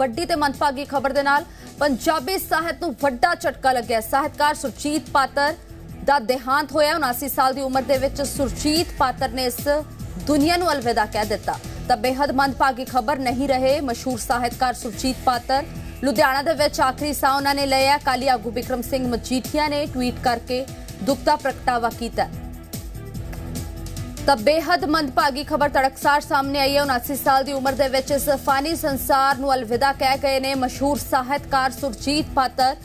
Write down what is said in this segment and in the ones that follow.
ਵੱਡੀ ਤੇ ਮੰਦਭਾਗੀ ਖਬਰ ਦੇ ਨਾਲ ਪੰਜਾਬੀ ਸਾਹਿਤ ਨੂੰ ਵੱਡਾ ਝਟਕਾ ਲੱਗਿਆ। ਸਾਹਿਤਕਾਰ ਸੁਰਜੀਤ ਪਾਤਰ ਦਾ ਦੇਹਾਂਤ ਹੋਇਆ। 79 ਸਾਲ ਦੀ ਉਮਰ ਦੇ ਵਿੱਚ ਸੁਰਜੀਤ ਪਾਤਰ ਨੇ ਇਸ ਦੁਨੀਆ ਨੂੰ ਅਲਵਿਦਾ ਕਹਿ ਦਿੱਤਾ। ਤਾਂ ਬੇहद ਮੰਦਭਾਗੀ ਖਬਰ ਨਹੀਂ ਰਹੇ ਮਸ਼ਹੂਰ ਸਾਹਿਤਕਾਰ ਸੁਰਜੀਤ ਪਾਤਰ। ਲੁਧਿਆਣਾ ਦੇ ਵਿੱਚ ਆਖਰੀ ਸਾਹ ਉਹਨਾਂ ਨੇ ਲਿਆ। ਕਾਲੀ ਆਗੂ ਵਿਕਰਮ ਸਿੰਘ ਮਜੀਠੀਆ ਨੇ ਟਵੀਟ ਕਰਕੇ ਦੁੱਖ ਦਾ ਪ੍ਰਗਟਾਵਾ ਕੀਤਾ। ਤਾਂ ਬੇहद ਮੰਦਭਾਗੀ ਖਬਰ ਤੜਕਸਾਰ ਸਾਹਮਣੇ ਆਈ ਹੈ। 79 ਸਾਲ ਦੀ ਉਮਰ ਦੇ ਵਿੱਚ ਇਸ ਫਾਨੀ ਸੰਸਾਰ ਨੂੰ ਅਲਵਿਦਾ ਕਹਿ ਗਏ ਨੇ ਮਸ਼ਹੂਰ ਸਾਹਿਤਕਾਰ ਸੁਰਜੀਤ ਪਾਤਰ,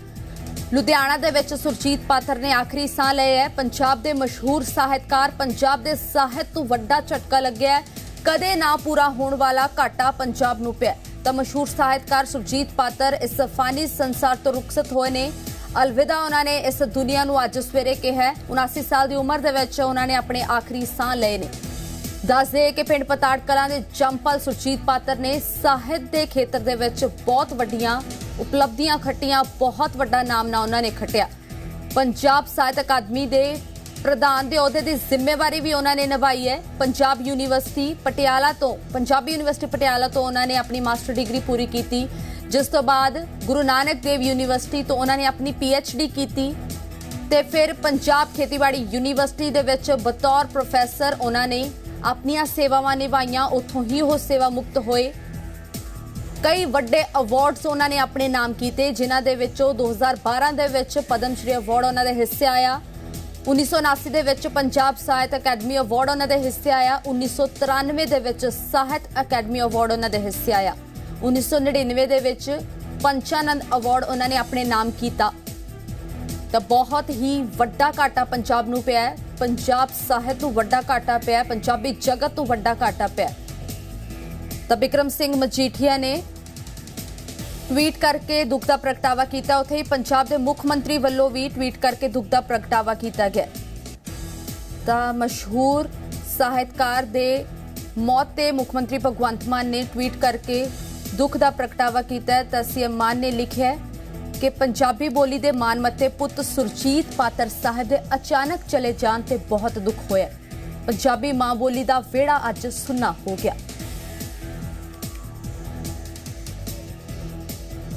ਲੁਧਿਆਣਾ ਦੇ ਵਿੱਚ ਸੁਰਜੀਤ ਪਾਤਰ ਨੇ ਆਖਰੀ ਸਾਹ ਲਏ ਹੈ। ਪੰਜਾਬ ਦੇ ਮਸ਼ਹੂਰ ਸਾਹਿਤਕਾਰ ਪੰਜਾਬ ਦੇ ਸਾਹਿਤ ਨੂੰ ਵੱਡਾ ਝਟਕਾ ਲੱਗਿਆ ਕਦੇ ਨਾ ਪੂਰਾ ਹੋਣ ਵਾਲਾ ਘਾਟਾ ਪੰਜਾਬ ਨੂੰ ਪਿਆ ਤਾਂ ਮਸ਼ਹੂਰ ਸਾਹਿਤਕਾਰ ਸੁਰਜੀਤ ਪਾਤਰ ਇਸ ਫਾਨੀ ਸੰਸਾਰ ਤੋਂ ਰੁਖਸਤ ਹੋਏ ਨੇ। ਅਲਵਿਦਾ, ਉਹਨਾਂ ਨੇ ਇਸ ਦੁਨੀਆ ਨੂੰ ਅੱਜ ਸਵੇਰੇ ਕਿਹਾ ਹੈ। 79 ਸਾਲ ਦੀ ਉਮਰ ਦੇ ਵਿੱਚ ਉਹਨਾਂ ਨੇ ਆਪਣੇ ਆਖਰੀ ਸਾਹ ਲਏ ਨੇ ਦੱਸਦੇ ਕਿ ਪਿੰਡ ਪਤਾੜ ਕਲਾਂ ਦੇ ਜੰਪਲ ਸੁਰਜੀਤ ਪਾਤਰ ਨੇ ਸਾਹਿਤ ਦੇ ਖੇਤਰ ਦੇ ਵਿੱਚ ਬਹੁਤ ਵੱਡੀਆਂ ਉਪਲਬਧੀਆਂ ਖੱਟੀਆਂ, ਬਹੁਤ ਵੱਡਾ ਨਾਮ ਨਾ ਉਹਨਾਂ ਨੇ ਖੱਟਿਆ ਪੰਜਾਬ ਸਾਹਿਤ ਅਕਾਦਮੀ ਦੇ ਪ੍ਰਧਾਨ ਦੇ ਅਹੁਦੇ ਦੀ ਜ਼ਿੰਮੇਵਾਰੀ ਵੀ ਉਹਨਾਂ ਨੇ ਨਿਭਾਈ ਹੈ। ਪੰਜਾਬ ਯੂਨੀਵਰਸਿਟੀ ਪਟਿਆਲਾ ਤੋਂ, ਪੰਜਾਬੀ ਯੂਨੀਵਰਸਿਟੀ ਪਟਿਆਲਾ ਤੋਂ ਉਹਨਾਂ ਨੇ ਆਪਣੀ ਮਾਸਟਰ ਡਿਗਰੀ ਪੂਰੀ ਕੀਤੀ। ਜਿਸ ਤੋਂ ਬਾਅਦ ਗੁਰੂ ਨਾਨਕ ਦੇਵ ਯੂਨੀਵਰਸਿਟੀ ਤੋਂ ਉਹਨਾਂ ਨੇ ਆਪਣੀ ਡੀ ਕੀਤੀ। ਤੇ ਫਿਰ ਪੰਜਾਬ ਖੇਤੀਬਾੜੀ ਯੂਨੀਵਰਸਿਟੀ ਦੇ ਵਿੱਚ ਬਤੌਰ ਪ੍ਰੋਫੈਸਰ ਉਹਨਾਂ ਨੇ ਆਪਣੀਆਂ ਸੇਵਾਵਾਂ ਨਿਭਾਈਆਂ। ਉੱਥੋਂ ਹੀ ਉਹ ਸੇਵਾ ਮੁਕਤ ਹੋਏ। ਕਈ ਵੱਡੇ ਅਵਾਰਡਸ ਉਹਨਾਂ ਨੇ ਆਪਣੇ ਨਾਮ ਕੀਤੇ, ਜਿਨ੍ਹਾਂ ਦੇ ਵਿੱਚੋਂ 2012 ਦੇ ਵਿੱਚ ਪਦਮ ਸ਼੍ਰੀ ਅਵਾਰਡ ਉਹਨਾਂ ਦੇ ਹਿੱਸੇ ਆਇਆ। 1979 ਦੇ ਵਿੱਚ ਪੰਜਾਬ ਸਾਹਿਤ ਅਕੈਡਮੀ ਅਵਾਰਡ ਉਹਨਾਂ ਦੇ ਹਿੱਸੇ ਆਇਆ। 1993 ਦੇ ਵਿੱਚ ਸਾਹਿਤ ਅਕੈਡਮੀ ਅਵਾਰਡ ਉਹਨਾਂ ਦੇ ਹਿੱਸੇ ਆਇਆ। 1999 ਦੇ ਵਿੱਚ ਪੰਚਾਨੰਦ ਅਵਾਰਡ ਉਹਨਾਂ ਨੇ ਆਪਣੇ ਨਾਮ ਕੀਤਾ। ਤਾਂ ਬਹੁਤ ਹੀ ਵੱਡਾ ਘਾਟਾ ਪੰਜਾਬ ਨੂੰ ਪਿਆ ਹੈ। ਪੰਜਾਬ ਸਾਹਿਤ ਨੂੰ ਵੱਡਾ ਘਾਟਾ ਪਿਆ ਹੈ, ਪੰਜਾਬੀ ਜਗਤ ਨੂੰ ਵੱਡਾ ਘਾਟਾ ਪਿਆ ਹੈ। ਤਾਂ ਬਿਕਰਮ ਸਿੰਘ ਮਜੀਠੀਆ ਨੇ ਟਵੀਟ ਕਰਕੇ ਦੁੱਖ ਦਾ ਪ੍ਰਗਟਾਵਾ ਕੀਤਾ। ਉੱਥੇ ਹੀ ਪੰਜਾਬ ਦੇ ਮੁੱਖ ਮੰਤਰੀ ਵੱਲੋਂ ਵੀ ਟਵੀਟ ਕਰਕੇ ਦੁੱਖ ਦਾ ਪ੍ਰਗਟਾਵਾ ਕੀਤਾ ਗਿਆ। ਤਾਂ ਮਸ਼ਹੂਰ ਸਾਹਿਤਕਾਰ ਦੇ ਮੌਤ ਤੇ ਮੁੱਖ ਮੰਤਰੀ ਭਗਵੰਤ ਮਾਨ ਨੇ ਟਵੀਟ ਕਰਕੇ ਦੁੱਖ ਦਾ ਪ੍ਰਗਟਾਵਾ ਕੀਤਾ। ਹੈ ਤਾਂ ਸੀਐਮ ਮਾਨ ਨੇ ਲਿਖਿਆ ਕਿ ਪੰਜਾਬੀ ਬੋਲੀ ਦੇ ਮਾਨਮੱਤੇ ਪੁੱਤ ਸੁਰਜੀਤ ਪਾਤਰ ਸਾਹਿਬ ਦੇ ਅਚਾਨਕ ਚਲੇ ਜਾਣ ਤੇ ਬਹੁਤ ਦੁੱਖ ਹੋਇਆ। ਪੰਜਾਬੀ ਮਾਂ ਬੋਲੀ ਦਾ ਵਿਹੜਾ ਅੱਜ ਸੁੰਨਾ ਹੋ ਗਿਆ।